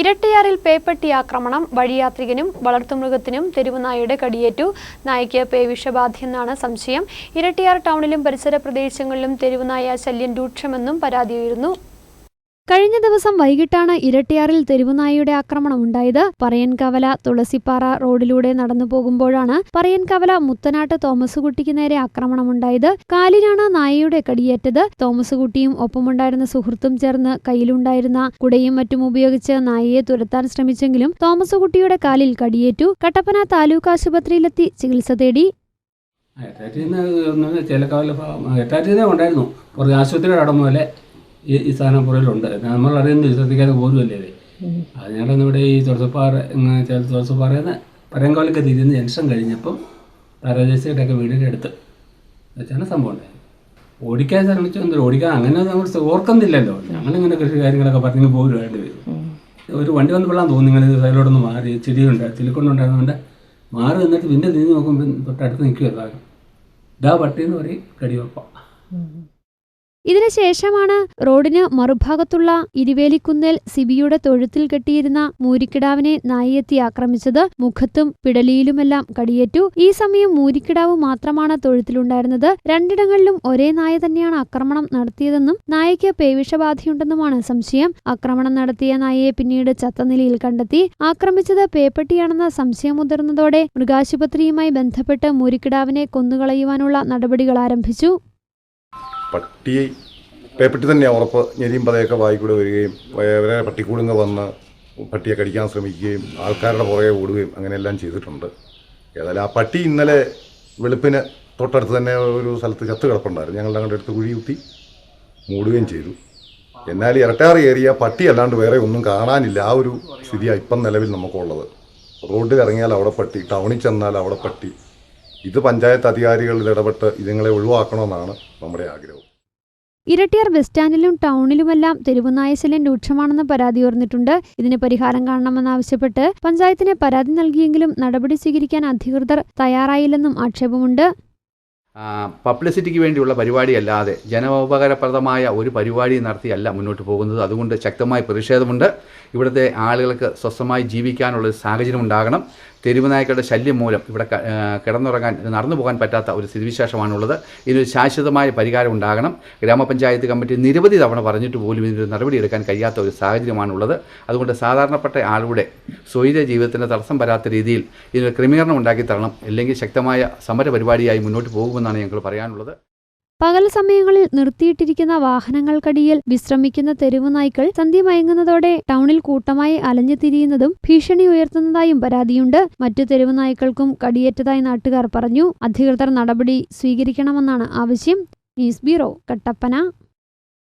ഇരട്ടിയാറിൽ പേപ്പട്ടി ആക്രമണം വഴിയാത്രികനും വളർത്തുമൃഗത്തിനും തെരുവുനായയുടെ കടിയേറ്റു. നായയ്ക്ക് പേവിഷബാധയെന്നാണ് സംശയം. ഇരട്ടിയാർ ടൗണിലും പരിസര പ്രദേശങ്ങളിലും തെരുവുനായ ശല്യം രൂക്ഷമെന്നും പരാതി ഉയരുന്നു കഴിഞ്ഞ ദിവസം വൈകിട്ടാണ് ഇരട്ടിയാറിൽ തെരുവുനായയുടെ ആക്രമണം ഉണ്ടായത്. പറയൻകവല തുളസിപ്പാറ റോഡിലൂടെ നടന്നു പോകുമ്പോഴാണ് പറയൻകവല മുത്തനാട്ട് തോമസുകുട്ടിക്ക് നേരെ ആക്രമണമുണ്ടായത് കാലിനാണ് നായയുടെ കടിയേറ്റത്. തോമസുകുട്ടിയും ഒപ്പമുണ്ടായിരുന്ന സുഹൃത്തും ചേർന്ന് കയ്യിലുണ്ടായിരുന്ന കുടയും മറ്റും ഉപയോഗിച്ച് നായയെ തുരത്താൻ ശ്രമിച്ചെങ്കിലും തോമസുകുട്ടിയുടെ കാലിൽ കടിയേറ്റു. കട്ടപ്പന താലൂക്ക് ആശുപത്രിയിലെത്തി ചികിത്സ തേടി. ഉണ്ടായിരുന്നു. ആശുപത്രിയുടെ അവിടെ മുതലേ. ഈ സാധനം പുറയിലുണ്ട് നമ്മൾ അറിയുന്നത് ശ്രദ്ധിക്കാതെ പോരുമല്ലേ അതെ അത് ഞങ്ങളൊന്നും ഇവിടെ ഈ തുളസപ്പാറ തുളസപ്പാറയിൽ നിന്ന് പരങ്കോലൊക്കെ തിരിഞ്ഞ് ജംഗ്ഷൻ കഴിഞ്ഞപ്പം താരാദേശിയുടെ വീടിന്റെ അടുത്ത് വെച്ചാണ് സംഭവം ഉണ്ടായത്. ഓടിക്കാൻ ശ്രമിച്ചു എന്തോ ഓടിക്കാൻ അങ്ങനെ നമ്മൾ ഓർക്കുന്നില്ലല്ലോ. ഞങ്ങളിങ്ങനെ കൃഷി കാര്യങ്ങളൊക്കെ പറഞ്ഞ് വേണ്ടി വരും ഒരു വണ്ടി വന്ന് വെള്ളം തോന്നി നിങ്ങൾ സൈഡിലോട്ടൊന്ന് മാറി ചെടിയുണ്ട് ചിലിക്കൊണ്ടുണ്ടായിരുന്നതുകൊണ്ട് മാറി നിന്നിട്ട് പിന്നെ തിരിഞ്ഞ് നോക്കുമ്പോൾ തൊട്ടടുത്ത് നിൽക്കുക ഇതാ പട്ടി എന്ന് പറയും കടിവപ്പ. ഇതിനുശേഷമാണ് റോഡിന് മറുഭാഗത്തുള്ള ഇരുവേലിക്കുന്നേൽ സിബിയുടെ തൊഴുത്തിൽ കെട്ടിയിരുന്ന മൂരിക്കിടാവിനെ നായിയെത്തി ആക്രമിച്ചത് മുഖത്തും പിടലിയിലുമെല്ലാം കടിയേറ്റു. ഈ സമയം മൂരിക്കിടാവ് മാത്രമാണ് തൊഴുത്തിലുണ്ടായിരുന്നത്. രണ്ടിടങ്ങളിലും ഒരേ നായ തന്നെയാണ് ആക്രമണം നടത്തിയതെന്നും നായയ്ക്ക് പേവിഷബാധയുണ്ടെന്നുമാണ് സംശയം. ആക്രമണം നടത്തിയ നായയെ പിന്നീട് ചത്ത നിലയിൽ കണ്ടെത്തി. ആക്രമിച്ചത് പേപ്പട്ടിയാണെന്ന സംശയം മുതിർന്നതോടെ മൃഗാശുപത്രിയുമായി ബന്ധപ്പെട്ട് മൂരിക്കിടാവിനെ കൊന്നുകളയുവാനുള്ള നടപടികൾ ആരംഭിച്ചു. പട്ടി പേപ്പറ്റി തന്നെയാണ് ഉറപ്പ്. ഞെരിയും പതയൊക്കെ വായിക്കൂടെ വരികയും വേറെ പട്ടിക്കൂടുങ്ങ് വന്ന് പട്ടിയെ കടിക്കാൻ ശ്രമിക്കുകയും ആൾക്കാരുടെ പുറകെ ഓടുകയും അങ്ങനെയെല്ലാം ചെയ്തിട്ടുണ്ട്. ഏതായാലും ആ പട്ടി ഇന്നലെ വെളുപ്പിന് തൊട്ടടുത്ത് തന്നെ ഒരു സ്ഥലത്ത് ചത്ത് കിടപ്പുണ്ടായിരുന്നു. ഞങ്ങളുടെ അങ്ങോട്ട് എടുത്ത് കുഴി കുത്തി മൂടുകയും ചെയ്തു. എന്നാൽ ഇരട്ടാറ് ഏരിയ പട്ടി അല്ലാണ്ട് വേറെ ഒന്നും കാണാനില്ല. ആ ഒരു സ്ഥിതിയാണ് ഇപ്പം നിലവിൽ നമുക്കുള്ളത്. റോഡിൽ ഇറങ്ങിയാൽ അവിടെ പട്ടി ടൗണിൽ ചെന്നാൽ അവിടെ പട്ടി ഇത് പഞ്ചായത്ത് അധികാരികൾ ഇടപെട്ട് ഇതുങ്ങളെ ഒഴിവാക്കണമെന്നാണ് നമ്മുടെ ആഗ്രഹം. ഇരട്ടിയാർ ബസ് സ്റ്റാൻഡിലും ടൗണിലുമെല്ലാം തെരുവുനായ രൂക്ഷമാണെന്ന പരാതി ഉയർന്നിട്ടുണ്ട്. ഇതിന് പരിഹാരം കാണണമെന്നാവശ്യപ്പെട്ട് പഞ്ചായത്തിന് പരാതി നൽകിയെങ്കിലും നടപടി സ്വീകരിക്കാൻ അധികൃതർ തയ്യാറായില്ലെന്നും ആക്ഷേപമുണ്ട്. പബ്ലിസിറ്റിക്ക് വേണ്ടിയുള്ള പരിപാടിയല്ലാതെ ജനോപകാരപ്രദമായ ഒരു പരിപാടി നടത്തിയല്ല മുന്നോട്ട് പോകുന്നത്. അതുകൊണ്ട് ശക്തമായ പ്രതിഷേധമുണ്ട്. ഇവിടുത്തെ ആളുകൾക്ക് സ്വസ്ഥമായി ജീവിക്കാനുള്ള ഒരു സാഹചര്യം ഉണ്ടാകണം. തെരുവ് നായ്ക്കളുടെ ശല്യം മൂലം ഇവിടെ കിടന്നുറങ്ങാൻ നടന്നു പോകാൻ പറ്റാത്ത ഒരു സ്ഥിതിവിശേഷമാണുള്ളത്. ഇതിനൊരു ശാശ്വതമായ പരിഹാരം ഉണ്ടാകണം. ഗ്രാമപഞ്ചായത്ത് കമ്മിറ്റി നിരവധി തവണ പറഞ്ഞിട്ട് പോലും ഇതിനൊരു നടപടിയെടുക്കാൻ കഴിയാത്ത ഒരു സാഹചര്യമാണുള്ളത്. അതുകൊണ്ട് സാധാരണപ്പെട്ട ആളുടെ സ്വൈര ജീവിതത്തിന് തടസ്സം വരാത്ത രീതിയിൽ ഇതിനൊരു ക്രമീകരണം ഉണ്ടാക്കി തരണം. അല്ലെങ്കിൽ ശക്തമായ സമര പരിപാടിയായി മുന്നോട്ട് പോകുമെന്നാണ് ഞങ്ങൾ പറയാനുള്ളത്. പകൽ സമയങ്ങളിൽ നിർത്തിയിട്ടിരിക്കുന്ന വാഹനങ്ങൾക്കടിയിൽ വിശ്രമിക്കുന്ന തെരുവ് നായ്ക്കൾ സന്ധ്യ മയങ്ങുന്നതോടെ ടൗണിൽ കൂട്ടമായി അലഞ്ഞു തിരിയുന്നതും ഭീഷണി ഉയർത്തുന്നതായും പരാതിയുണ്ട്. മറ്റു തെരുവ് നായ്ക്കൾക്കും കടിയേറ്റതായി നാട്ടുകാർ പറഞ്ഞു. അധികൃതർ നടപടി സ്വീകരിക്കണമെന്നാണ് ആവശ്യം. News bureau Kattappana.